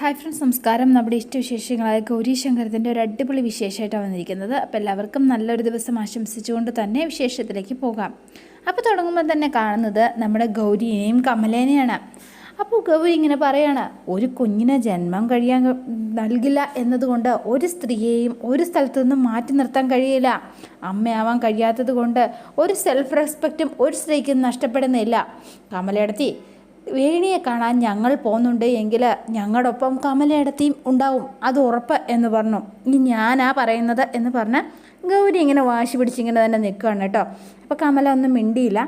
Hi friends നമസ്കാരം. നമ്മുടെ ഇഷ്ടവിശേഷങ്ങളായ ഗൗരി ശങ്കരത്തിന്റെ ഒരു അടിപൊളി വിശേഷമായിട്ടാണ് വന്നിരിക്കുന്നത്. അപ്പോൾ എല്ലാവർക്കും നല്ലൊരു ദിവസം ആശംസിച്ചുകൊണ്ട് തന്നെ വിശേഷത്തിലേക്ക് പോകാം. അപ്പോൾ തുടങ്ങുമ്പോൾ തന്നെ കാണുന്നത് നമ്മുടെ ഗൗരിയെയും കമലേനെയാണ്. അപ്പോൾ ഗൗരി ഇങ്ങനെ പറയാണ് ഒരു കുഞ്ഞിനെ ജന്മം കഴിയാൻ നൽകില്ല എന്നതുകൊണ്ട് ഒരു സ്ത്രീയെയും ഒരു സ്ഥലത്തു നിന്നും മാറ്റി നിർത്താൻ കഴിയില്ല. അമ്മയാവാൻ കഴിയാത്തത് കൊണ്ട് ഒരു സെൽഫ് റെസ്പെക്റ്റും ഒരു സ്ത്രീക്കും നഷ്ടപ്പെടുന്നില്ല. കമലയിടത്തി വേണിയെ കാണാൻ ഞങ്ങൾ പോകുന്നുണ്ട് എങ്കിൽ ഞങ്ങളോടൊപ്പം കമലയിടത്തിയും ഉണ്ടാവും അത് ഉറപ്പ് എന്ന് പറഞ്ഞു. ഇനി ഞാനാ പറയുന്നത് എന്ന് പറഞ്ഞ് ഗൗരി ഇങ്ങനെ വാശി പിടിച്ചിങ്ങനെ തന്നെ നിൽക്കുകയാണ് കേട്ടോ. അപ്പോൾ കമല ഒന്നും മിണ്ടിയില്ല.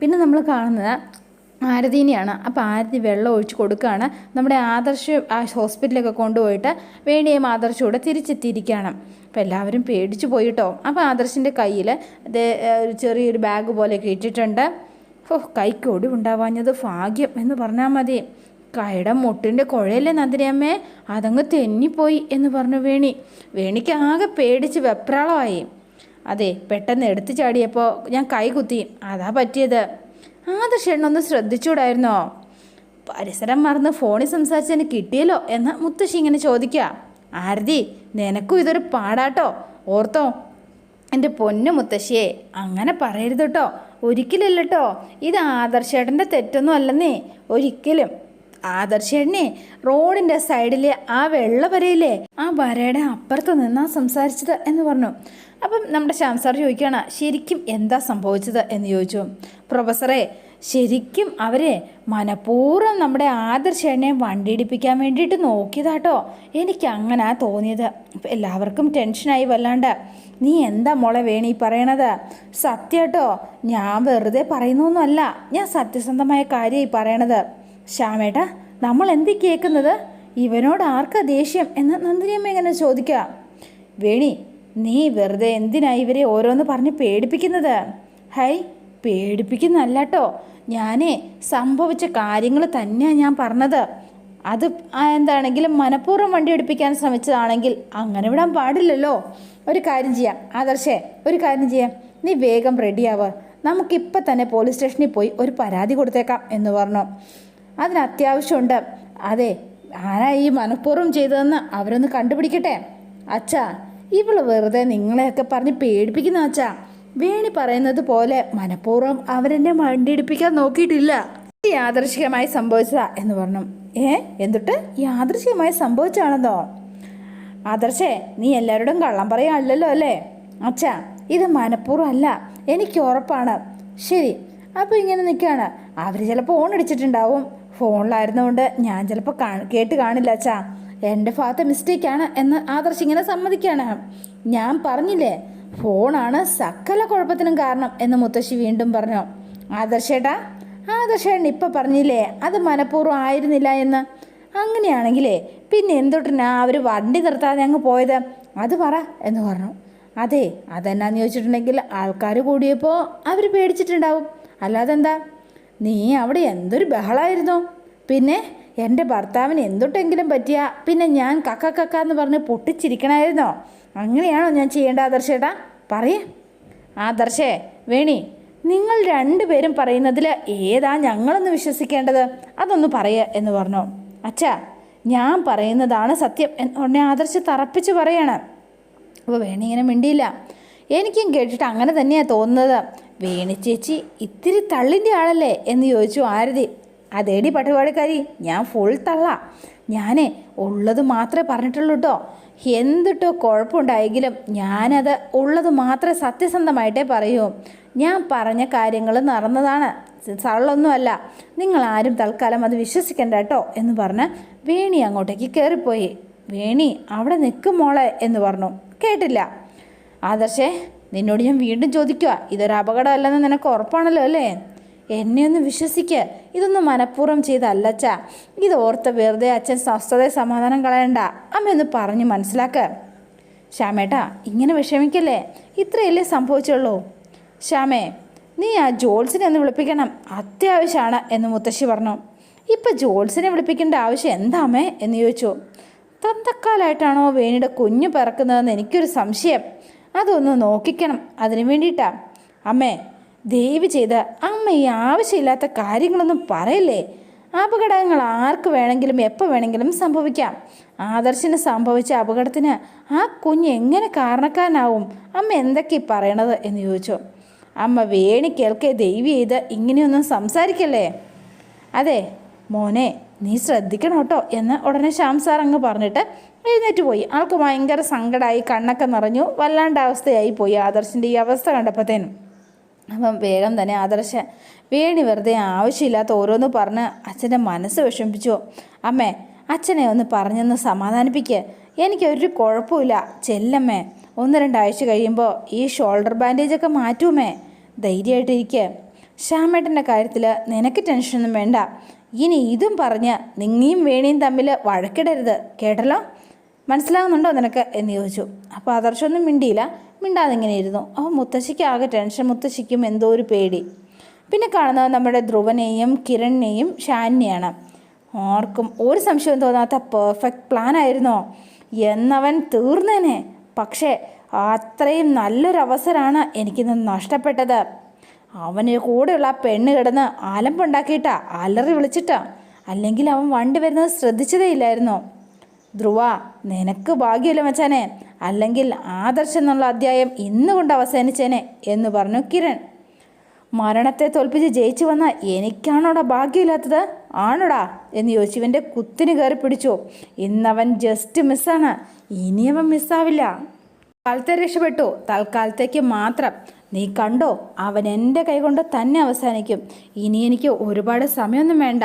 പിന്നെ നമ്മൾ കാണുന്നത് ആരതീനെയാണ്. അപ്പോൾ ആരതി വെള്ളം ഒഴിച്ച് കൊടുക്കുകയാണ്. നമ്മുടെ ആദർശ് ആ ഹോസ്പിറ്റലിലൊക്കെ കൊണ്ടുപോയിട്ട് വേണിയും ആദർശവും കൂടെ തിരിച്ചെത്തിയിരിക്കുകയാണ്. അപ്പോൾ എല്ലാവരും പേടിച്ചു പോയിട്ടോ അപ്പോൾ ആദർശിന്റെ കയ്യിൽ ചെറിയൊരു ബാഗ് പോലെ ഇട്ടിട്ടുണ്ട്. ഓ കൈക്ക് ഒടിവുണ്ടാവാഞ്ഞത് ഭാഗ്യം എന്ന് പറഞ്ഞാൽ മതി. കൈയുടെ മുട്ടിന്റെ കുഴയല്ലേ നന്ദിനിയമ്മേ? അതങ്ങ് തെന്നിപ്പോയി എന്ന് പറഞ്ഞു വേണി. വേണിക്ക് ആകെ പേടിച്ച് വെപ്രാളമായി. അതെ പെട്ടെന്ന് എടുത്തു ചാടിയപ്പോൾ ഞാൻ കൈ കുത്തി. അതാ പറ്റിയത്. ആദർശണ്ണൊന്ന് ശ്രദ്ധിച്ചൂടായിരുന്നോ? പരിസരം മറന്ന് ഫോണിൽ സംസാരിച്ചതിന് കിട്ടിയല്ലോ എന്ന മുത്തശ്ശി ഇങ്ങനെ ചോദിക്കുക ആരതി നിനക്കും ഇതൊരു പാടാട്ടോ. ഓർത്തോ എന്റെ പൊന്നു മുത്തശ്ശിയെ. അങ്ങനെ പറയരുത് കേട്ടോ ഒരിക്കലല്ല ഇത് ആദർശേട്ടന്റെ തെറ്റൊന്നും അല്ലെന്നേ. ഒരിക്കലും. ആദർശേട്ടനെ റോഡിന്റെ സൈഡിലെ ആ വെള്ള വരയില്ലേ ആ വരയുടെ അപ്പുറത്ത് നിന്നാ സംസാരിച്ചത് എന്ന് പറഞ്ഞു. അപ്പം നമ്മുടെ ശ്യാം സാർ ചോദിക്കുകയാണ് ശരിക്കും എന്താ സംഭവിച്ചത്? എന്ന് ചോദിച്ചു. പ്രൊഫസറെ ശരിക്കും അവരെ മനഃപൂർവം നമ്മുടെ ആദർശേട്ടനെ വണ്ടിയിടിപ്പിക്കാൻ വേണ്ടിയിട്ട് നോക്കിയതാട്ടോ. എനിക്ക് അങ്ങനെ തോന്നിയത് എല്ലാവർക്കും ടെൻഷനായി വല്ലാണ്ട്. നീ എന്താ മോളെ വേണി പറയണത്? സത്യട്ടോ ഞാൻ വെറുതെ പറയുന്നൊന്നുമല്ല. ഞാൻ സത്യസന്ധമായ കാര്യമായി പറയണത്. ശ്യാമേട്ടാ നമ്മൾ എന്തി കേൾക്കുന്നത്? ഇവനോട് ആർക്കാ ദേഷ്യം എന്ന് നന്ദിനിയമ്മ ഇങ്ങനെ ചോദിക്കുക. വേണി നീ വെറുതെ എന്തിനാ ഇവരെ ഓരോന്ന് പറഞ്ഞ് പേടിപ്പിക്കുന്നത്? ഹൈ പേടിപ്പിക്കുന്നല്ല കേട്ടോ ഞാനേ സംഭവിച്ച കാര്യങ്ങൾ തന്നെയാണ് ഞാൻ പറഞ്ഞത്. അത് എന്താണെങ്കിലും മനഃപൂർവം വണ്ടി എടുപ്പിക്കാൻ ശ്രമിച്ചതാണെങ്കിൽ അങ്ങനെ വിടാൻ പാടില്ലല്ലോ. ഒരു കാര്യം ചെയ്യാം. ആദർശേ ഒരു കാര്യം ചെയ്യാം. നീ വേഗം റെഡിയാവ്. നമുക്കിപ്പം തന്നെ പോലീസ് സ്റ്റേഷനിൽ പോയി ഒരു പരാതി കൊടുത്തേക്കാം എന്ന് പറഞ്ഞു. അതിന് അത്യാവശ്യമുണ്ട് അതെ ആരാ ഈ മനഃപൂർവം ചെയ്തതെന്ന് അവരൊന്ന് കണ്ടുപിടിക്കട്ടെ. അച്ഛാ ഇവൾ വെറുതെ നിങ്ങളെയൊക്കെ പറഞ്ഞ് പേടിപ്പിക്കുന്ന അച്ഛാ. വേണി പറയുന്നത് പോലെ മനഃപൂർവം അവരെന്നെ മണ്ടിയിടിപ്പിക്കാൻ നോക്കിയിട്ടില്ല. യാദൃശികമായി സംഭവിച്ചതാ എന്ന് പറഞ്ഞു. ഏ? എന്തിട്ട്? യാദൃശികമായി സംഭവിച്ചാണെന്നോ ആദർശേ നീ എല്ലാവരോടും കള്ളം പറയാനല്ലോ അല്ലേ? അച്ഛാ ഇത് മനഃപൂർവം അല്ല. എനിക്ക് ഉറപ്പാണ്. ശരി അപ്പോൾ ഇങ്ങനെ നിൽക്കുകയാണ് അവർ ചിലപ്പോൾ ഫോൺ അടിച്ചിട്ടുണ്ടാവും ഫോണിലായിരുന്നുകൊണ്ട് ഞാൻ ചിലപ്പോൾ കാ കേട്ട് കാണില്ല അച്ഛാ. എന്റെ ഭാഗത്തെ മിസ്റ്റേക്കാണ് എന്ന് ആദർശ് ഇങ്ങനെ സമ്മതിക്കുകയാണ് ഞാൻ പറഞ്ഞില്ലേ ഫോണാണ് സകല കുഴപ്പത്തിനും കാരണം എന്ന് മുത്തശ്ശി വീണ്ടും പറഞ്ഞു. ആദർശേട്ടാ ആദർശേട്ടൻ ഇപ്പം പറഞ്ഞില്ലേ അത് മനഃപൂർവം ആയിരുന്നില്ല എന്ന്? അങ്ങനെയാണെങ്കിലേ പിന്നെ എന്തൊട്ടിനാ അവർ വണ്ടി നിർത്താതെ അങ്ങ് പോയത്? അത് പറ എന്ന് പറഞ്ഞു. അതെ അതെന്നാന്ന് ചോദിച്ചിട്ടുണ്ടെങ്കിൽ ആൾക്കാർ കൂടിയപ്പോൾ അവർ പേടിച്ചിട്ടുണ്ടാവും. അല്ലാതെ എന്താ നീ അവിടെ എന്തൊരു ബഹളമായിരുന്നു പിന്നെ എന്റെ ഭർത്താവിന് എന്തൊട്ടെങ്കിലും പറ്റിയാ പിന്നെ ഞാൻ കക്ക കക്ക എന്ന് പറഞ്ഞ് പൊട്ടിച്ചിരിക്കണമായിരുന്നോ അങ്ങനെയാണോ ഞാൻ ചെയ്യേണ്ട ആദർശേട്ടാ? പറയേ. ആദർശേ വേണി നിങ്ങൾ രണ്ടുപേരും പറയുന്നതിൽ ഏതാ ഞങ്ങളൊന്ന് വിശ്വസിക്കേണ്ടത്? അതൊന്ന് പറയ എന്ന് പറഞ്ഞു. അച്ഛാ ഞാൻ പറയുന്നതാണ് സത്യം ഉടനെ ആദർശ് തറപ്പിച്ച് പറയാണ്. അപ്പോൾ വേണി ഇങ്ങനെ മിണ്ടിയില്ല. എനിക്കും കേട്ടിട്ട് അങ്ങനെ തന്നെയാണ് തോന്നുന്നത്. വേണി ചേച്ചി ഇത്തിരി തള്ളിന്റെ ആളല്ലേ എന്ന് ചോദിച്ചു ആരതി. അതേടി പട്ടുപാടിക്കാരി ഞാൻ ഫുൾ തള്ള. ഞാനേ ഉള്ളത് മാത്രമേ പറഞ്ഞിട്ടുള്ളൂ കേട്ടോ എന്തിട്ടോ കുഴപ്പമുണ്ടായെങ്കിലും ഞാനത് ഉള്ളത് മാത്രമേ സത്യസന്ധമായിട്ടേ പറയൂ. ഞാൻ പറഞ്ഞ കാര്യങ്ങൾ നടന്നതാണ്. സള്ളൊന്നുമല്ല നിങ്ങൾ ആരും തൽക്കാലം അത് വിശ്വസിക്കണ്ട കേട്ടോ എന്ന് പറഞ്ഞ് വേണി അങ്ങോട്ടേക്ക് കയറിപ്പോയി. വേണി അവിടെ നിൽക്കും മോളെ എന്ന് പറഞ്ഞു. കേട്ടില്ല. ആദർശേ നിന്നോട് ഞാൻ വീണ്ടും ചോദിക്കുക ഇതൊരു അപകടമല്ലെന്ന് നിനക്ക് ഉറപ്പാണല്ലോ അല്ലേ? എന്നെ ഒന്ന് വിശ്വസിക്ക്. ഇതൊന്നും മനഃപൂർവം ചെയ്തല്ലച്ചാ. ഇത് ഓർത്ത് വെറുതെ അച്ഛൻ സ്വസ്ഥതയെ സമാധാനം കളയണ്ട. അമ്മയൊന്ന് പറഞ്ഞ് മനസ്സിലാക്ക്. ശ്യാമേട്ടാ ഇങ്ങനെ വിഷമിക്കല്ലേ? ഇത്രയല്ലേ സംഭവിച്ചുള്ളൂ. ശ്യാമേ നീ ആ ജോൾസിനെ ഒന്ന് വിളിപ്പിക്കണം. അത്യാവശ്യമാണ് എന്ന് മുത്തശ്ശി പറഞ്ഞു. ഇപ്പം ജോൾസിനെ വിളിപ്പിക്കേണ്ട ആവശ്യം എന്താമേ എന്ന് ചോദിച്ചു. തന്തക്കാലായിട്ടാണോ വേണിയുടെ കുഞ്ഞ് പിറക്കുന്നതെന്ന് എനിക്കൊരു സംശയം. അതൊന്ന് നോക്കിക്കണം. അതിനു വേണ്ടിയിട്ടാ. അമ്മേ ദയവ് ചെയ്ത് അമ്മ ഈ ആവശ്യമില്ലാത്ത കാര്യങ്ങളൊന്നും പറയല്ലേ? അപകടങ്ങൾ ആർക്ക് വേണമെങ്കിലും എപ്പോൾ വേണമെങ്കിലും സംഭവിക്കാം. ആദർശിന് സംഭവിച്ച അപകടത്തിന് ആ കുഞ്ഞ് എങ്ങനെ കാരണക്കാരനാവും? അമ്മ എന്തൊക്കെ പറയണത് എന്ന് ചോദിച്ചു. അമ്മ വേണി കേൾക്കെ ദൈവി ചെയ്ത് ഇങ്ങനെയൊന്നും സംസാരിക്കല്ലേ? അതെ മോനെ നീ ശ്രദ്ധിക്കണം കേട്ടോ എന്ന് ഉടനെ ശ്യാം സാർ അങ്ങ് പറഞ്ഞിട്ട് എഴുന്നേറ്റ് പോയി. ആൾക്ക് ഭയങ്കര സങ്കടമായി കണ്ണൊക്കെ നിറഞ്ഞു വല്ലാണ്ട് അവസ്ഥയായി പോയി ആദർശിന്റെ ഈ അവസ്ഥ കണ്ടപ്പോഴത്തേനും. അപ്പം വേഗം തന്നെ ആദർശ വേണി വെറുതെ ആവശ്യമില്ലാത്ത ഓരോന്ന് പറഞ്ഞ് അച്ഛന്റെ മനസ്സ് വിഷമിപ്പിച്ചു. അമ്മേ അച്ഛനെ ഒന്ന് പറഞ്ഞൊന്ന് സമാധാനിപ്പിക്കുക എനിക്കൊരു കുഴപ്പമില്ല. ചെല്ലമ്മേ ഒന്ന് രണ്ടാഴ്ച കഴിയുമ്പോൾ ഈ ഷോൾഡർ ബാൻഡേജൊക്കെ മാറ്റുമേ. ധൈര്യമായിട്ടിരിക്കുക ശ്യാമേട്ടന്റെ കാര്യത്തിൽ നിനക്ക് ടെൻഷനൊന്നും വേണ്ട. ഇനി ഇതും പറഞ്ഞ് നിങ്ങിയും വേണിയും തമ്മിൽ വഴക്കിടരുത്. കേട്ടല്ലോ? മനസ്സിലാകുന്നുണ്ടോ നിനക്ക്? എന്ന് ചോദിച്ചു. അപ്പോൾ ആദർശമൊന്നും മിണ്ടിയില്ല. മിണ്ടാതെ ഇങ്ങനെ ഇരുന്നു. അപ്പോൾ മുത്തശ്ശിക്ക് ആകെ ടെൻഷൻ മുത്തശ്ശിക്കും എന്തോ ഒരു പേടി. പിന്നെ കാണുന്നത് നമ്മുടെ ധ്രുവനെയും കിരണിനെയും ഷാനിനെയാണ് ആർക്കും ഒരു സംശയവും തോന്നാത്ത പെർഫെക്റ്റ് പ്ലാൻ ആയിരുന്നോ? എന്നവൻ തീർന്നേനെ. പക്ഷേ അത്രയും നല്ലൊരവസരമാണ് എനിക്കിന്ന് നഷ്ടപ്പെട്ടത്. അവന് കൂടെയുള്ള പെണ്ണ് കിടന്ന് ആലമ്പുണ്ടാക്കിയിട്ടാ അലറി വിളിച്ചിട്ടാ. അല്ലെങ്കിൽ അവൻ വണ്ടി വരുന്നത് ശ്രദ്ധിച്ചതേ ഇല്ലായിരുന്നോ? ധ്രുവ നിനക്ക് ഭാഗ്യമില്ല മച്ചാനെ. അല്ലെങ്കിൽ ആദർശം എന്നുള്ള അധ്യായം ഇന്നുകൊണ്ട് അവസാനിച്ചേനെ എന്ന് പറഞ്ഞു കിരൺ. മരണത്തെ തോൽപ്പിച്ച് ജയിച്ചു വന്ന എനിക്കാണോടാ ഭാഗ്യമില്ലാത്തത്? ആണോടാ? എന്ന് യോശുവിന്റെ കുത്തിന് കയറി പിടിച്ചു. ഇന്നവൻ ജസ്റ്റ് മിസ്സാണ് ഇനി അവൻ മിസ്സാവില്ല കാലത്തെ രക്ഷപ്പെട്ടു. തൽക്കാലത്തേക്ക് മാത്രം. നീ കണ്ടോ? അവൻ എന്റെ കൈകൊണ്ട് തന്നെ അവസാനിക്കും. ഇനി എനിക്ക് ഒരുപാട് സമയമൊന്നും വേണ്ട.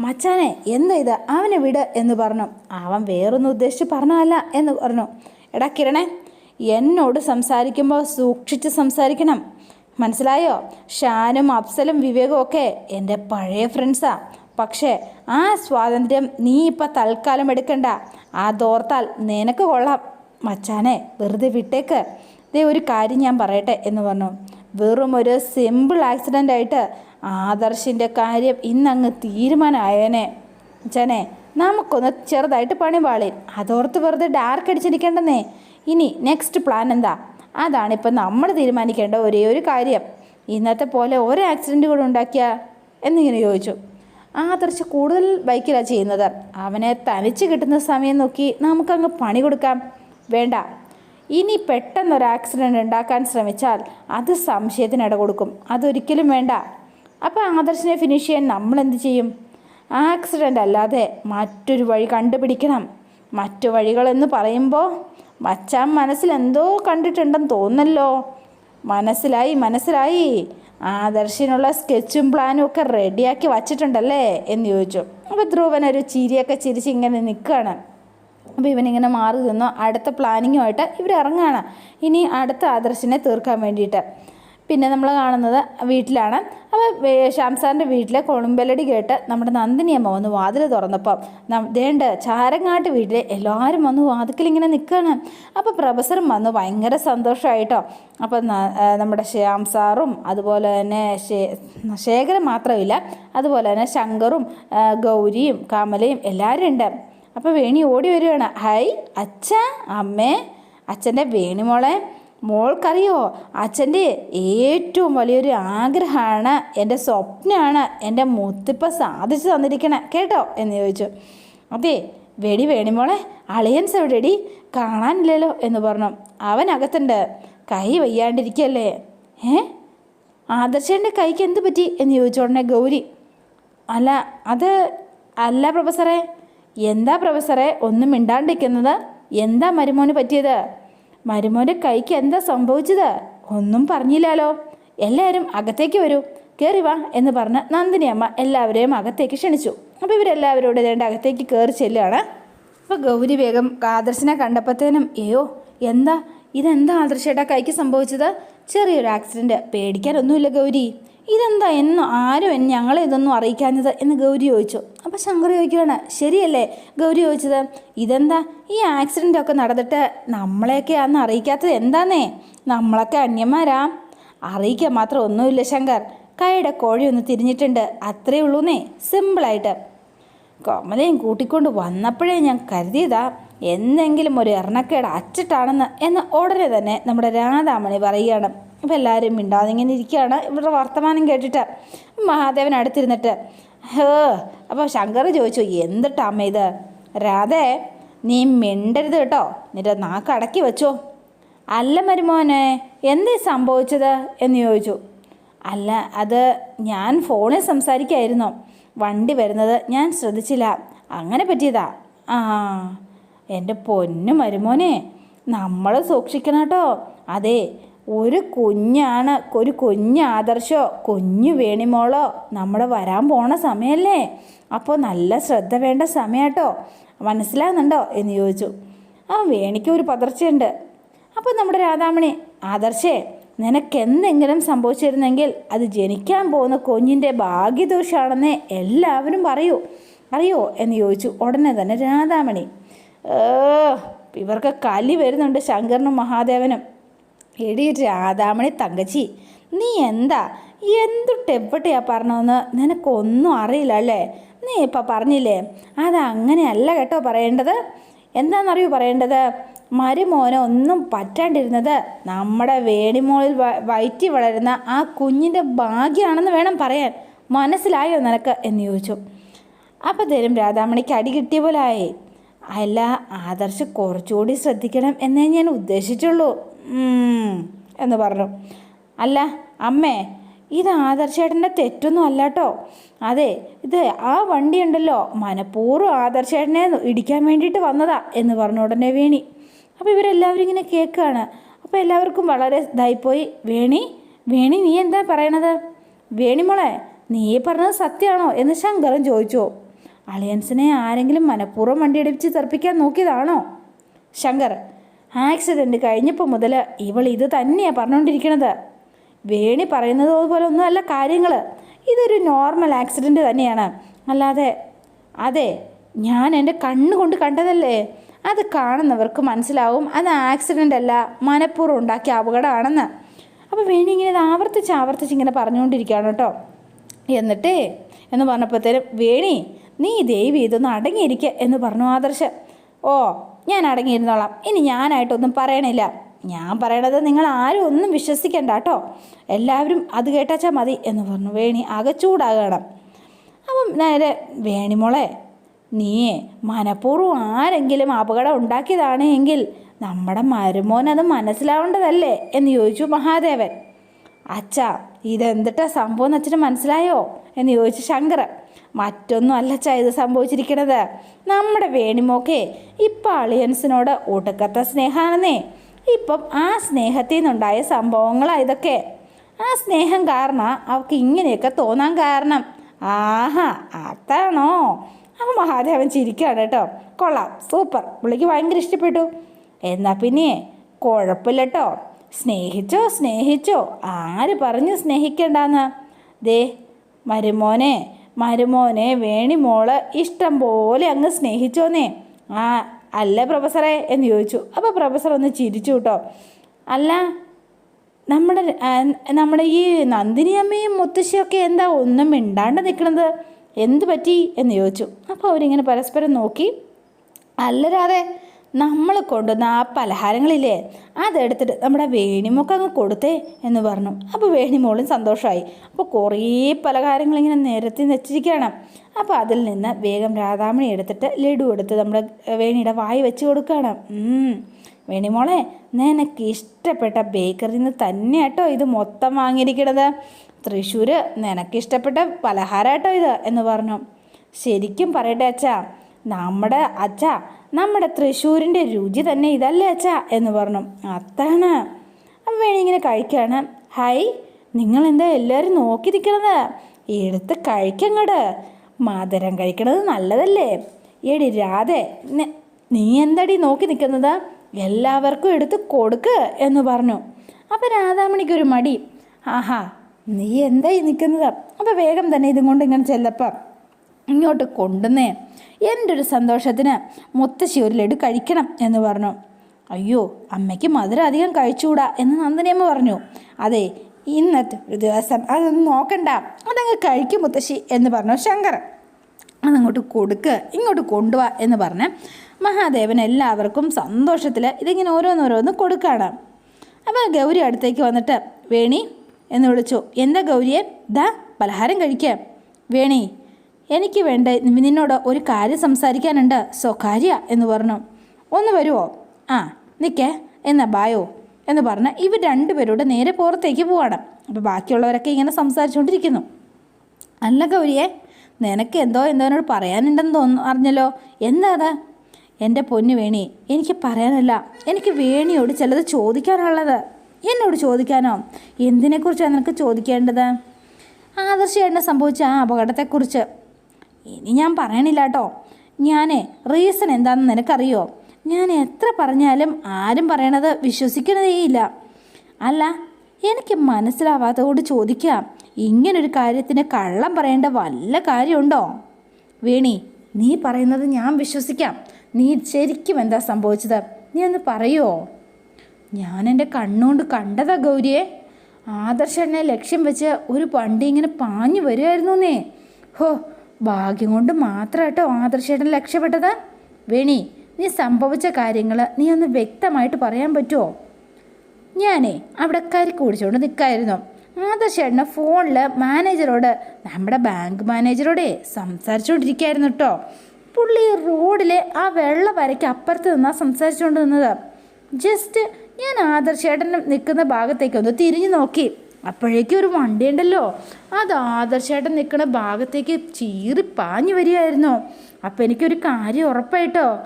മച്ചാനെ എന്താ ഇത് അവനെ വിട് എന്ന് പറഞ്ഞു. അവൻ വേറൊന്നും ഉദ്ദേശിച്ച് പറഞ്ഞതല്ല എന്ന് പറഞ്ഞു. എടാ കിരണേ എന്നോട് സംസാരിക്കുമ്പോൾ സൂക്ഷിച്ച് സംസാരിക്കണം. മനസ്സിലായോ? ഷാനും അഫ്സലും വിവേകും ഒക്കെ എന്റെ പഴയ ഫ്രണ്ട്സാ. പക്ഷേ ആ സ്വാതന്ത്ര്യം നീ ഇപ്പം തൽക്കാലം എടുക്കണ്ട. ആ അതോർത്താൽ നിനക്ക് കൊള്ളാം. മച്ചാനെ വെറുതെ വിട്ടേക്ക്. ദേ ഒരു കാര്യം ഞാൻ പറയട്ടെ എന്ന് പറഞ്ഞു. വെറും ഒരു സിമ്പിൾ ആക്സിഡന്റ് ആയിട്ട് ആദർശിന്റെ കാര്യം ഇന്നങ്ങ് തീരുമാനമായേനെ ചനെ നമുക്കൊന്ന് ചെറുതായിട്ട് പണി പാളി അതോർത്ത് വെറുതെ ഡാർക്ക് അടിച്ചിരിക്കേണ്ടെന്നേ. ഇനി നെക്സ്റ്റ് പ്ലാൻ എന്താ? അതാണിപ്പോൾ നമ്മൾ തീരുമാനിക്കേണ്ട ഒരേ ഒരു കാര്യം. ഇന്നത്തെ പോലെ ഒരു ആക്സിഡന്റ് കൂടെ ഉണ്ടാക്കിയ? എന്നിങ്ങനെ ചോദിച്ചു. ആദർശ് കൂടുതൽ ബൈക്കിലാണ് ചെയ്യുന്നത്. അവനെ തനിച്ച് കിട്ടുന്ന സമയം നോക്കി നമുക്കങ്ങ് പണി കൊടുക്കാം. വേണ്ട. ഇനി പെട്ടെന്നൊരു ആക്സിഡന്റ് ഉണ്ടാക്കാൻ ശ്രമിച്ചാൽ അത് സംശയത്തിന് ഇട കൊടുക്കും അതൊരിക്കലും വേണ്ട. അപ്പോൾ ആദർശിനെ ഫിനിഷ് ചെയ്യാൻ നമ്മൾ എന്ത് ചെയ്യും? ആക്സിഡന്റ് അല്ലാതെ മറ്റൊരു വഴി കണ്ടുപിടിക്കണം. മറ്റു വഴികളെന്ന് പറയുമ്പോൾ മച്ചാൻ മനസ്സിൽ എന്തോ കണ്ടിട്ടുണ്ടെന്ന് തോന്നല്ലോ മനസ്സിലായി മനസ്സിലായി. ആദർശിനുള്ള സ്കെച്ചും പ്ലാനും ഒക്കെ റെഡിയാക്കി വച്ചിട്ടുണ്ടല്ലേ എന്ന് ചോദിച്ചു. അപ്പോൾ ധ്രുവൻ ഒരു ചിരിയൊക്കെ ചിരിച്ച് ഇങ്ങനെ നിൽക്കുകയാണ് അപ്പോൾ ഇവനിങ്ങനെ മാറി നിന്നു അടുത്ത പ്ലാനിങ്ങുമായിട്ട് ഇവർ ഇറങ്ങുകയാണ് ഇനി അടുത്ത ആദർശിനെ തീർക്കാൻ വേണ്ടിയിട്ട്. പിന്നെ നമ്മൾ കാണുന്നത് വീട്ടിലാണ്. അപ്പോൾ ശ്യാം സാറിന്റെ വീട്ടിലെ കൊളുമ്പലടി കേട്ട് നമ്മുടെ നന്ദിനി അമ്മ വന്ന് വാതിൽ തുറന്നപ്പം ദേണ്ട് ചാരങ്ങാട്ട് വീട്ടിലെ എല്ലാവരും വന്ന് വാതിക്കലിങ്ങനെ നിൽക്കുകയാണ് അപ്പോൾ പ്രൊഫസറും വന്ന് ഭയങ്കര സന്തോഷമായിട്ടോ അപ്പം നമ്മുടെ ശ്യാം സാറും അതുപോലെ തന്നെ ശേഖരൻ മാത്രമില്ല അതുപോലെ തന്നെ ശങ്കറും ഗൗരിയും കമലയും എല്ലാവരും ഉണ്ട്. അപ്പോൾ വേണി ഓടി വരികയാണ് ഹൈ അച്ഛ അമ്മേ അച്ഛന്റെ വേണിമോളെ മോൾക്കറിയോ? അച്ഛന്റെ ഏറ്റവും വലിയൊരു ആഗ്രഹമാണ് എന്റെ സ്വപ്നമാണ് എന്റെ മുത്തിപ്പ സാധിച്ചു തന്നിരിക്കണേ കേട്ടോ? എന്ന് ചോദിച്ചു. അതെ വെടി വേണിമോളെ അളിയൻസ് എവിടെടി? കാണാനില്ലല്ലോ എന്ന് പറഞ്ഞു. അവൻ അകത്തുണ്ട്. കൈ വയ്യാണ്ടിരിക്കല്ലേ? ഏ? ആദർശന്റെ കൈക്ക് എന്ത് പറ്റി? എന്ന് ചോദിച്ചോടനെ ഗൗരി. അല്ല അത് അല്ല പ്രൊഫസറെ. എന്താ പ്രൊഫസറെ ഒന്നും മിണ്ടാണ്ടിരിക്കുന്നത്? എന്താ മരുമോന് പറ്റിയത്? മരുമോന്റെ കൈക്ക് എന്താ സംഭവിച്ചത്? ഒന്നും പറഞ്ഞില്ലല്ലോ എല്ലാവരും അകത്തേക്ക് വരൂ. കയറി വാ എന്ന് പറഞ്ഞ് നന്ദിനി അമ്മ എല്ലാവരെയും അകത്തേക്ക് ക്ഷണിച്ചു. അപ്പോൾ ഇവരെല്ലാവരോട് രണ്ട് അകത്തേക്ക് കയറി ചെല്ലുകയാണ് അപ്പോൾ ഗൗരി വേഗം ആദർശനെ കണ്ടപ്പോഴത്തേനും അയ്യോ എന്താ? ഇതെന്താ ആദർശയുടെ കൈക്ക് സംഭവിച്ചത്? ചെറിയൊരു ആക്സിഡന്റ് പേടിക്കാനൊന്നുമില്ല ഗൗരി. ഇതെന്താ? എന്നും ആരും എന്നെ ഞങ്ങളെ ഇതൊന്നും അറിയിക്കാഞ്ഞത് എന്ന് ഗൗരി ചോദിച്ചു. അപ്പോൾ ശങ്കർ ചോദിക്കുകയാണ് ശരിയല്ലേ? ഗൗരി ചോദിച്ചത് ഇതെന്താ? ഈ ആക്സിഡന്റ് ഒക്കെ നടന്നിട്ട് നമ്മളെയൊക്കെ അന്ന് അറിയിക്കാത്തത് എന്താന്നേ? നമ്മളൊക്കെ അന്യന്മാരാ. അറിയിക്കാൻ മാത്രം ഒന്നുമില്ല ശങ്കർ. കൈയുടെ കോഴി ഒന്ന് തിരിഞ്ഞിട്ടുണ്ട്. അത്രേ ഉള്ളൂന്നേ. സിമ്പിളായിട്ട് കമലയും കൂട്ടിക്കൊണ്ട് വന്നപ്പോഴേ ഞാൻ കരുതിയതാ എന്തെങ്കിലും ഒരു എറണക്കേട് അച്ചിട്ടാണെന്ന് എന്ന് ഉടനെ തന്നെ നമ്മുടെ രാധാമണി പറയുകയാണ്. അപ്പോൾ എല്ലാവരും മിണ്ടാതെ ഇങ്ങനെ ഇരിക്കുകയാണ്. ഇവരുടെ വർത്തമാനം കേട്ടിട്ട് മഹാദേവൻ അടുത്തിരുന്നിട്ട് ഹേ അപ്പോൾ ശങ്കർ ചോദിച്ചു എന്തിട്ടാ അമ്മ ഇത്? രാധേ നീ മിണ്ടരുത് കേട്ടോ. നിന്റെ നാക്ക് അടക്കി വെച്ചോ. അല്ല മരുമോനെ എന്തേ സംഭവിച്ചത്? എന്ന് ചോദിച്ചു. അല്ല അത് ഞാൻ ഫോണിൽ സംസാരിക്കായിരുന്നു. വണ്ടി വരുന്നത് ഞാൻ ശ്രദ്ധിച്ചില്ല. അങ്ങനെ പറ്റിയതാ. ആ എന്റെ പൊന്നു മരുമോനെ നമ്മൾ സൂക്ഷിക്കണം കേട്ടോ അതെ ഒരു കുഞ്ഞാണ് ഒരു കുഞ്ഞ് ആദർശോ കുഞ്ഞു വേണിമോളോ നമ്മുടെ വരാൻ പോണ സമയമല്ലേ അപ്പോൾ നല്ല ശ്രദ്ധ വേണ്ട സമയാട്ടോ. മനസ്സിലാകുന്നുണ്ടോ എന്ന് ചോദിച്ചു. ആ വേണിക്ക് ഒരു പതർച്ചയുണ്ട്. അപ്പോൾ നമ്മുടെ രാധാമണി ആദർശേ നിനക്കെന്തെങ്കിലും സംഭവിച്ചിരുന്നെങ്കിൽ അത് ജനിക്കാൻ പോകുന്ന കുഞ്ഞിന്റെ ഭാഗ്യദോഷമാണെന്നേ എല്ലാവരും പറയൂ. അറിയോ എന്ന് ചോദിച്ചു ഉടനെ തന്നെ രാധാമണി. ഇവർക്ക് കലി വരുന്നുണ്ട് ശങ്കരനും മഹാദേവനും. എടി രാധാമണി തങ്കച്ചി നീ എന്താ? എന്തുട്ടെവിടെയാ പറഞ്ഞതെന്ന് നിനക്കൊന്നും അറിയില്ല അല്ലേ? നീ ഇപ്പം പറഞ്ഞില്ലേ? അതങ്ങനെയല്ല കേട്ടോ പറയേണ്ടത്. എന്താണെന്നറിയൂ പറയേണ്ടത്? മരുമോനെ ഒന്നും പറ്റാണ്ടിരുന്നത് നമ്മുടെ വേണിമോളിൽ വയറ്റി വളരുന്ന ആ കുഞ്ഞിന്റെ ഭാഗ്യമാണെന്ന് വേണം പറയാൻ. മനസ്സിലായോ നിനക്ക്? എന്ന് ചോദിച്ചു. അപ്പോഴത്തേനും രാധാമണിക്ക് അടി കിട്ടിയ പോലെ ആയി. അല്ല ആദർശ് കുറച്ചുകൂടി ശ്രദ്ധിക്കണം എന്നേ ഞാൻ ഉദ്ദേശിച്ചുള്ളൂ. എന്ന് പറഞ്ഞു. അല്ല അമ്മേ ഇത് ആദർശേട്ടന്റെ തെറ്റൊന്നും അല്ല കേട്ടോ അതെ ഇത് ആ വണ്ടി ഉണ്ടല്ലോ മനഃപൂർവം ആദർശേട്ടനെ ഇടിക്കാൻ വേണ്ടിയിട്ട് വന്നതാ എന്ന് പറഞ്ഞ ഉടനെ വേണി. അപ്പോൾ ഇവരെല്ലാവരും ഇങ്ങനെ കേൾക്കുകയാണ്. അപ്പോൾ എല്ലാവർക്കും വളരെ ഇതായിപ്പോയി. വേണി വേണി നീ എന്താ പറയണത്? വേണിമോളെ നീ പറഞ്ഞത് സത്യമാണോ? എന്ന് ശങ്കറും ചോദിച്ചു. അലയൻസിനെ ആരെങ്കിലും മനഃപൂർവം വണ്ടി അടിപ്പിച്ച് തെറിപ്പിക്കാൻ നോക്കിയതാണോ? ശങ്കർ ആക്സിഡന്റ് കഴിഞ്ഞപ്പോൾ മുതൽ ഇവൾ ഇത് തന്നെയാണ് പറഞ്ഞുകൊണ്ടിരിക്കണത് വേണി പറയുന്നത് പോലെ ഒന്നുമല്ല കാര്യങ്ങൾ ഇതൊരു നോർമൽ ആക്സിഡന്റ് തന്നെയാണ്. അല്ലാതെ അതെ ഞാൻ എന്റെ കണ്ണുകൊണ്ട് കണ്ടതല്ലേ? അത് കാണുന്നവർക്ക് മനസ്സിലാവും അത് ആക്സിഡന്റ് അല്ല മനഃപൂർവം ഉണ്ടാക്കിയ അപകടമാണെന്ന്. അപ്പോൾ വേണി ഇങ്ങനെ ഇത് ആവർത്തിച്ച് ആവർത്തിച്ച് ഇങ്ങനെ പറഞ്ഞുകൊണ്ടിരിക്കുകയാണ് കേട്ടോ. എന്നിട്ടേ എന്ന് പറഞ്ഞപ്പോഴത്തേനും വേണി നീ ദേവി ഇതൊന്ന് അടങ്ങിയിരിക്കുക എന്ന് പറഞ്ഞു ആദർശ്. ഓ ഞാൻ അടങ്ങിയിരുന്നോളാം. ഇനി ഞാനായിട്ടൊന്നും പറയണില്ല. ഞാൻ പറയണത് നിങ്ങൾ ആരും ഒന്നും വിശ്വസിക്കണ്ട കേട്ടോ. എല്ലാവരും അത് കേട്ടാച്ചാൽ മതി എന്ന് പറഞ്ഞു വേണി ആകെ ചൂടാകണം. അപ്പം നേരെ വേണിമോളെ നീയേ മനഃപൂർവം ആരെങ്കിലും അപകടം ഉണ്ടാക്കിയതാണ് എങ്കിൽ നമ്മുടെ മരുമോൻ അത് മനസ്സിലാവേണ്ടതല്ലേ എന്ന് ചോദിച്ചു മഹാദേവൻ. അച്ഛാ ഇതെന്തിട്ടാ സംഭവം എന്ന് അച്ഛന് മനസ്സിലായോ? എന്ന് ചോദിച്ചു ശങ്കർ മറ്റൊന്നും അല്ല ചെയ്ത് സംഭവിച്ചിരിക്കണത്. നമ്മുടെ വേണിമോക്കെ ഇപ്പം അളിയൻസിനോട് ഒടുക്കത്തെ സ്നേഹമാണെന്നേ ഇപ്പം ആ സ്നേഹത്തിൽ നിന്നുണ്ടായ സംഭവങ്ങളാണ് ഇതൊക്കെ. ആ സ്നേഹം കാരണം അവൾക്ക് ഇങ്ങനെയൊക്കെ തോന്നാൻ കാരണം. ആഹാ അതാണോ? അവ മഹാദേവൻ ചിരിക്കുകയാണ് കേട്ടോ. കൊള്ളാം സൂപ്പർ. പുള്ളിക്ക് ഭയങ്കര ഇഷ്ടപ്പെട്ടു. എന്നാൽ പിന്നെ കുഴപ്പമില്ല കേട്ടോ സ്നേഹിച്ചോ സ്നേഹിച്ചോ. ആര് പറഞ്ഞു സ്നേഹിക്കണ്ടെന്ന്? ദേ മരുമോനെ മരുമോനെ വേണി മോൾ ഇഷ്ടം പോലെ അങ്ങ് സ്നേഹിച്ചോന്നേ. ആ അല്ല പ്രൊഫസറെ എന്ന് ചോദിച്ചു. അപ്പോൾ പ്രൊഫസർ ഒന്ന് ചിരിച്ചു കേട്ടോ. അല്ല നമ്മുടെ നമ്മുടെ ഈ നന്ദിനി അമ്മയും മുത്തശ്ശിയൊക്കെ എന്താ ഒന്നും മിണ്ടാണ്ട് നിൽക്കുന്നത് എന്ത് പറ്റി എന്ന് ചോദിച്ചു. അപ്പോൾ അവരിങ്ങനെ പരസ്പരം നോക്കി. അല്ലരാതെ നമ്മൾ കൊണ്ടുവന്ന ആ പലഹാരങ്ങളില്ലേ അതെടുത്തിട്ട് നമ്മുടെ വേണിമൊക്കെ അങ്ങ് കൊടുത്തേ എന്ന് പറഞ്ഞു. അപ്പോൾ വേണിമോളും സന്തോഷമായി അപ്പോൾ കുറേ പലഹാരങ്ങൾ ഇങ്ങനെ നിരത്തി വെച്ചിരിക്കുകയാണ്. അപ്പോൾ അതിൽ നിന്ന് വേഗം രാധാമണി എടുത്തിട്ട് ലഡു എടുത്ത് നമ്മുടെ വേണിയുടെ വായി വെച്ച് കൊടുക്കുകയാണ്. വേണിമോളെ നിനക്ക് ഇഷ്ടപ്പെട്ട ബേക്കറിയിൽ നിന്ന് തന്നെ കേട്ടോ ഇത് മൊത്തം വാങ്ങിയിരിക്കണത്. തൃശ്ശൂർ നിനക്കിഷ്ടപ്പെട്ട പലഹാരമാട്ടോ ഇത് എന്ന് പറഞ്ഞു. ശരിക്കും പറയട്ടെ അച്ഛാ നമ്മുടെ അച്ഛ നമ്മുടെ തൃശ്ശൂരിന്റെ രുചി തന്നെ ഇതല്ലേ അച്ഛാ എന്ന് പറഞ്ഞു. അത്താണ് വേണി ഇങ്ങനെ കഴിക്കുകയാണ് ഹായ് നിങ്ങൾ എന്താ എല്ലാവരും നോക്കി നിൽക്കണത്? എടുത്ത് കഴിക്കങ്ങട്. മധുരം കഴിക്കണത് നല്ലതല്ലേ? എടി രാധെ നീ എന്താടി നോക്കി നിൽക്കുന്നത്? എല്ലാവർക്കും എടുത്ത് കൊടുക്ക് എന്ന് പറഞ്ഞു. അപ്പം രാധാമണിക്കൊരു മടി. ആഹാ നീ എന്തായി നിൽക്കുന്നത്? അപ്പോൾ വേഗം തന്നെ ഇതും കൊണ്ട് ഇങ്ങനെ ചെല്ലപ്പം. ഇങ്ങോട്ട് കൊണ്ടുവന്നേ. എന്റെ ഒരു സന്തോഷത്തിന് മുത്തശ്ശി ഒരു ലഡു കഴിക്കണം എന്ന് പറഞ്ഞു. അയ്യോ അമ്മയ്ക്ക് മധുരം അധികം കഴിച്ചുകൂടാ എന്ന് നന്ദിനിയമ്മ പറഞ്ഞു. അതെ ഇന്നത്തെ ഒരു ദിവസം അതൊന്നും നോക്കണ്ട. അതങ്ങ് കഴിക്കും മുത്തശ്ശി എന്ന് പറഞ്ഞു ശങ്കർ. അതങ്ങോട്ട് കൊടുക്ക് ഇങ്ങോട്ട് കൊണ്ടുവാ എന്ന് പറഞ്ഞ് മഹാദേവൻ എല്ലാവർക്കും സന്തോഷത്തിൽ ഇതിങ്ങനെ ഓരോന്നോരോന്ന് കൊടുക്കുകയാണ് അപ്പോൾ ഗൗരി അടുത്തേക്ക് വന്നിട്ട് വേണി എന്ന് വിളിച്ചു. എന്താ ഗൗരിയെ? ദാ പലഹാരം കഴിക്കാം. വേണി എനിക്ക് വേണ്ട നിന്നോട് ഒരു കാര്യം സംസാരിക്കാനുണ്ട്. സ്വകാര്യ എന്ന് പറഞ്ഞു. ഒന്ന് വരുമോ ആ നിൽക്കേ എന്നാ ബായോ എന്ന് പറഞ്ഞ് ഇവർ രണ്ടുപേരോട് നേരെ പുറത്തേക്ക് പോവാണ്. അപ്പോൾ ബാക്കിയുള്ളവരൊക്കെ ഇങ്ങനെ സംസാരിച്ചുകൊണ്ടിരിക്കുന്നു. അല്ല ഗൗരിയെ നിനക്ക് എന്തോ എന്തോനോട് പറയാനുണ്ടെന്ന് തോന്നുന്നു. അറിഞ്ഞല്ലോ. എന്താ എന്റെ പൊന്നു വേണി എനിക്ക് പറയാനല്ല. എനിക്ക് വേണിയോട് ചിലത് ചോദിക്കാനുള്ളത്. എന്നോട് ചോദിക്കാനോ? എന്തിനെക്കുറിച്ചാണ് നിനക്ക് ചോദിക്കേണ്ടത്? ആദർശേട്ടന് സംഭവിച്ച ആ അപകടത്തെക്കുറിച്ച്. ഇനി ഞാൻ പറയണില്ല കേട്ടോ. ഞാനേ റീസൺ എന്താണെന്ന് നിനക്കറിയോ? ഞാൻ എത്ര പറഞ്ഞാലും ആരും പറയണത് വിശ്വസിക്കണതേയില്ല അല്ല എനിക്ക് മനസ്സിലാവാത്തതുകൊണ്ട് ചോദിക്കാം. ഇങ്ങനൊരു കാര്യത്തിന് കള്ളം പറയേണ്ട വല്ല കാര്യമുണ്ടോ? വേണി നീ പറയുന്നത് ഞാൻ വിശ്വസിക്കാം. നീ ശരിക്കും എന്താ സംഭവിച്ചത്? നീ ഒന്ന് പറയുമോ ഞാൻ എന്റെ കണ്ണുകൊണ്ട് കണ്ടതാ ഗൗരിയെ. ആദർശനെ ലക്ഷ്യം വെച്ച് ഒരു വണ്ടി ഇങ്ങനെ പാഞ്ഞു വരുമായിരുന്നു എന്നേ ഹോ ഭാഗ്യം കൊണ്ട് മാത്രമായിട്ടോ ആദർശേട്ടൻ രക്ഷപ്പെട്ടത്? വേണി നീ സംഭവിച്ച കാര്യങ്ങൾ നീ ഒന്ന് വ്യക്തമായിട്ട് പറയാൻ പറ്റുമോ ഞാനേ അവിടെ കരിക്ക് കുടിച്ചുകൊണ്ട് നിൽക്കായിരുന്നു ആദർശേട്ടന് ഫോണിൽ മാനേജറോട് നമ്മുടെ ബാങ്ക് മാനേജറോടെ സംസാരിച്ചുകൊണ്ടിരിക്കുകയായിരുന്നു കേട്ടോ പുള്ളി റോഡിലെ ആ വെള്ള വരയ്ക്ക് അപ്പുറത്ത് നിന്നാണ് സംസാരിച്ചുകൊണ്ട് നിന്നത്. ജസ്റ്റ് ഞാൻ ആദർശേട്ടൻ നിൽക്കുന്ന ഭാഗത്തേക്ക് ഒന്ന് തിരിഞ്ഞു നോക്കി. അപ്പോഴേക്കും ഒരു വണ്ടി ഉണ്ടല്ലോ. അത് ആദർശേട്ടൻ നിൽക്കുന്ന ഭാഗത്തേക്ക് ചീറി പാഞ്ഞു വരികയായിരുന്നു. അപ്പം എനിക്കൊരു കാര്യം ഉറപ്പായിട്ടോ?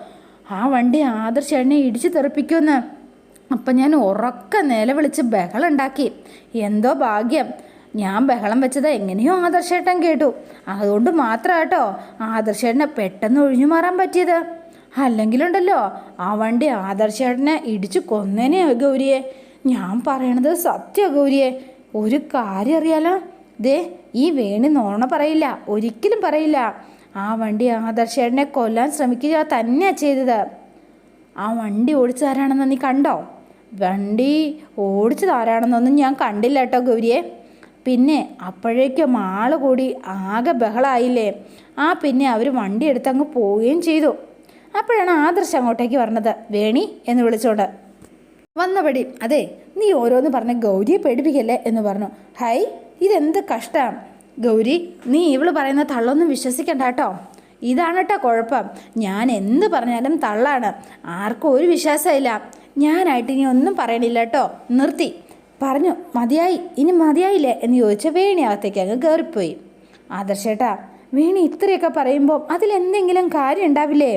ആ വണ്ടി ആദർശേട്ടനെ ഇടിച്ചു തെറിപ്പിക്കുമെന്ന്. അപ്പം ഞാൻ ഉറക്ക നിലവിളിച്ച് ബഹളം ഉണ്ടാക്കി. എന്തോ ഭാഗ്യം. ഞാൻ ബഹളം വെച്ചത് എങ്ങനെയോ ആദർശേട്ടൻ കേട്ടു. അതുകൊണ്ട് മാത്രം കേട്ടോ ആദർശേട്ടനെ പെട്ടെന്ന് ഒഴിഞ്ഞു മാറാൻ പറ്റിയത്. അല്ലെങ്കിലുണ്ടല്ലോ ആ വണ്ടി ആദർശേട്ടനെ ഇടിച്ചു കൊന്നേനെ ഗൗരിയെ. ഞാൻ പറയണത് സത്യ ഗൗരിയെ. ഒരു കാര്യം അറിയാലോ? ദേ ഈ വേണി നോണ പറയില്ല. ഒരിക്കലും പറയില്ല. ആ വണ്ടി ആദർശേട്ടനെ കൊല്ലാൻ ശ്രമിക്കുക തന്നെയാണ് ചെയ്തത്. ആ വണ്ടി ഓടിച്ചതാരാണെന്ന് നീ കണ്ടോ? വണ്ടി ഓടിച്ചതാരാണെന്നൊന്നും ഞാൻ കണ്ടില്ല കേട്ടോ ഗൗരിയെ. പിന്നെ അപ്പോഴേക്കും ആൾ കൂടി ആകെ ബഹളായില്ലേ. ആ പിന്നെ അവർ വണ്ടി എടുത്തങ്ങ് പോവുകയും ചെയ്തു. അപ്പോഴാണ് ആദർശ് അങ്ങോട്ടേക്ക് പറഞ്ഞത് വേണി എന്ന് വിളിച്ചോണ്ട്. വന്നപടി അതെ നീ ഓരോന്ന് പറഞ്ഞ് ഗൗരിയെ പേടിപ്പിക്കല്ലേ? എന്ന് പറഞ്ഞു. ഹൈ ഇതെന്ത് കഷ്ടം? ഗൗരി നീ ഇവൾ പറയുന്ന തള്ളൊന്നും വിശ്വസിക്കണ്ട കേട്ടോ. ഇതാണ് കേട്ടോ കുഴപ്പം. ഞാൻ എന്ത് പറഞ്ഞാലും തള്ളാണ്. ആർക്കും ഒരു വിശ്വാസമില്ല. ഞാനായിട്ട് ഇനി ഒന്നും പറയണില്ല കേട്ടോ നിർത്തി. പറഞ്ഞു മതിയായി. ഇനി മതിയായില്ലേ? എന്ന് ചോദിച്ച വേണി അകത്തേക്ക് അങ്ങ് കയറിപ്പോയി ആദർശേട്ടാ വേണി ഇത്രയൊക്കെ പറയുമ്പോൾ അതിലെന്തെങ്കിലും കാര്യം ഉണ്ടാവില്ലേ?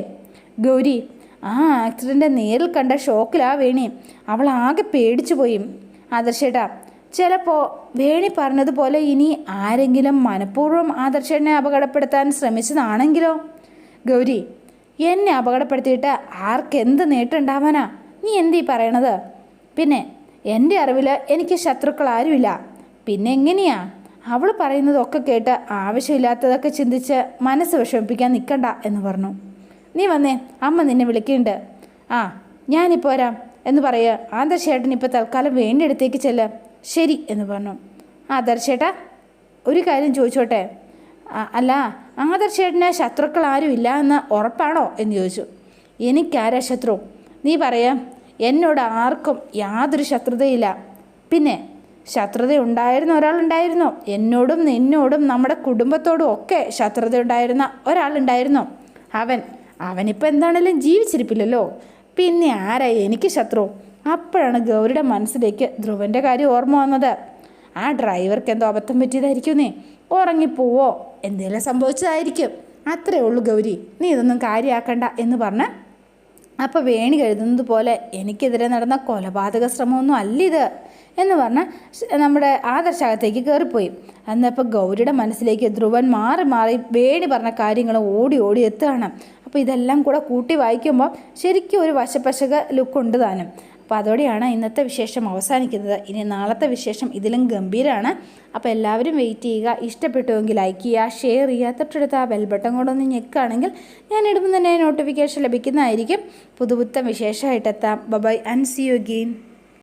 ഗൗരി ആ ആക്സിഡന്റ് നേരിൽ കണ്ട ഷോക്കിലാ വേണി. അവൾ ആകെ പേടിച്ചു പോയി. ആദർശേട്ടാ ചിലപ്പോൾ വേണി പറഞ്ഞതുപോലെ ഇനി ആരെങ്കിലും മനഃപൂർവം ആദർശനെ അപകടപ്പെടുത്താൻ ശ്രമിച്ചതാണെങ്കിലോ? ഗൗരി എന്നെ അപകടപ്പെടുത്തിയിട്ട് ആർക്കെന്ത് നേട്ടുണ്ടാവാനാ നീ എന്തീ പറയണത്? പിന്നെ എന്റെ അറിവിൽ എനിക്ക് ശത്രുക്കൾ ആരുമില്ല. പിന്നെ എങ്ങനെയാ? അവൾ പറയുന്നതൊക്കെ കേട്ട് ആവശ്യമില്ലാത്തതൊക്കെ ചിന്തിച്ച് മനസ്സ് വിഷമിപ്പിക്കാൻ നിൽക്കണ്ട എന്ന് പറഞ്ഞു. നീ വന്നേ അമ്മ നിന്നെ വിളിക്കുന്നുണ്ട്. ആ ഞാനിപ്പോൾ വരാം എന്ന് പറയുക ആദർശേട്ടൻ ഇപ്പോൾ തൽക്കാലം വേണ്ട അടുത്തേക്ക് ചെല്ല. ശരി എന്ന് പറഞ്ഞു. ആദർശേട്ടാ ഒരു കാര്യം ചോദിച്ചോട്ടെ? അല്ല ആദർശേട്ടന് ശത്രുക്കൾ ആരും ഇല്ല എന്ന് ഉറപ്പാണോ എന്ന് ചോദിച്ചു. എനിക്കാരാ ശത്രു? നീ പറയാം എന്നോട് ആർക്കും യാതൊരു ശത്രുതയില്ല. പിന്നെ ശത്രുത ഉണ്ടായിരുന്ന ഒരാളുണ്ടായിരുന്നു. എന്നോടും നിന്നോടും നമ്മുടെ കുടുംബത്തോടും ഒക്കെ ശത്രുത ഉണ്ടായിരുന്ന ഒരാളുണ്ടായിരുന്നു. അവൻ അവനിപ്പോൾ എന്താണേലും ജീവിച്ചിരിപ്പില്ലല്ലോ. പിന്നെ ആരാ എനിക്ക് ശത്രു? അപ്പോഴാണ് ഗൗരിയുടെ മനസ്സിലേക്ക് ധ്രുവന്റെ കാര്യം ഓർമ്മ വന്നത്. ആ ഡ്രൈവർക്ക് എന്തോ അബദ്ധം പറ്റിയതായിരിക്കുന്നേ. ഉറങ്ങിപ്പോവോ? എന്തെങ്കിലും സംഭവിച്ചതായിരിക്കും. അത്രേ ഉള്ളൂ ഗൗരി. നീ ഇതൊന്നും കാര്യമാക്കണ്ട എന്ന് പറഞ്ഞ് അപ്പോൾ വേണി കരുതുന്നത് പോലെ എനിക്കെതിരെ നടന്ന കൊലപാതക ശ്രമമൊന്നും അല്ല ഇത് എന്ന് പറഞ്ഞ് നമ്മുടെ ആദർശകത്തേക്ക് കയറിപ്പോയി അന്നപ്പോൾ ഗൗരിയുടെ മനസ്സിലേക്ക് ധ്രുവൻ മാറി മാറി വേണി പറഞ്ഞ കാര്യങ്ങൾ ഓടി ഓടി എത്തുകയാണ്. അപ്പോൾ ഇതെല്ലാം കൂടെ കൂട്ടി വായിക്കുമ്പോൾ ശരിക്കും ഒരു വശപ്പശക ലുക്കുണ്ട് താനും. അപ്പോൾ അതോടെയാണ് ഇന്നത്തെ വിശേഷം അവസാനിക്കുന്നത്. ഇനി നാളത്തെ വിശേഷം ഇതിലും ഗംഭീരമാണ് അപ്പോൾ എല്ലാവരും വെയിറ്റ് ചെയ്യുക. ഇഷ്ടപ്പെട്ടുവെങ്കിൽ ലൈക്ക് ചെയ്യുക ഷെയർ ചെയ്യുക. തൊട്ടടുത്ത് ആ ബെൽ ബട്ടൺ കൂടെ ഒന്ന് ഞെക്കുകയാണെങ്കിൽ ഞാൻ ഇടുമ്പോൾ തന്നെ നോട്ടിഫിക്കേഷൻ ലഭിക്കുന്നതായിരിക്കും. പുതുപുത്തൻ വിശേഷമായിട്ടെത്താം bye and see you again